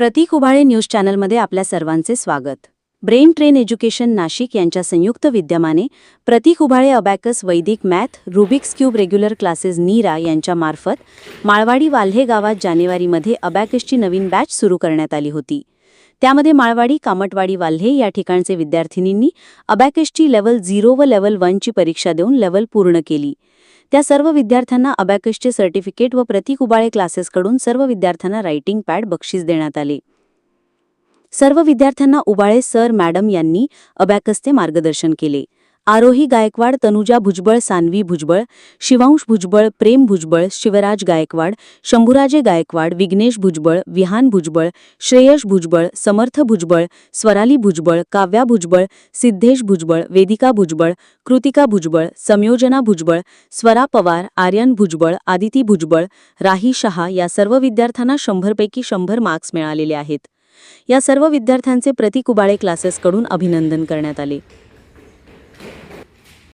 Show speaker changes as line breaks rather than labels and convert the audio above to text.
प्रतीक Ubhale news चॅनलमध्ये आपल्या सर्वांचे स्वागत. ब्रेन ट्रेन एज्युकेशन नाशिक यांच्या संयुक्त विद्यमाने Pratik Ubhale abacus Vedic math Rubik's cube regular classes Neera यांच्या मार्फत माळवाडी वाल्हे गावात जानेवारीमध्ये अबॅकसची नवीन बॅच सुरू करण्यात आली होती. त्यामध्ये माळवाडी कामटवाडी वाल्हे या ठिकाणचे विद्यार्थिनींनी अबॅकसची लेवल झिरो व लेवल वनची परीक्षा देऊन लेवल पूर्ण केली. त्या सर्व विद्यार्थ्यांना अबॅकसचे सर्टिफिकेट व प्रतीक उबाळे क्लासेसकडून सर्व विद्यार्थ्यांना रायटिंग पॅड बक्षीस देण्यात आले. सर्व विद्यार्थ्यांना उबाळे सर मॅडम यांनी अबॅकसचे मार्गदर्शन केले. आरोही गायकवाड तनुजा भुजबळ सानवी भुजबळ शिवांश भुजबळ प्रेम भुजबळ शिवराज गायकवाड शंभूराजे गायकवाड विघ्नेश भुजबळ विहान भुजबळ श्रेयश भुजबळ समर्थ भुजबळ स्वराली भुजबळ काव्या भुजबळ सिद्धेश भुजबळ वेदिका भुजबळ कृतिका भुजबळ संयोजना भुजबळ स्वरा पवार आर्यन भुजबळ आदिती भुजबळ राही शहा या सर्व विद्यार्थ्यांना शंभरपैकी शंभर मार्क्स मिळालेले आहेत. या सर्व विद्यार्थ्यांचे प्रतिकुबाळे क्लासेसकडून अभिनंदन करण्यात आले.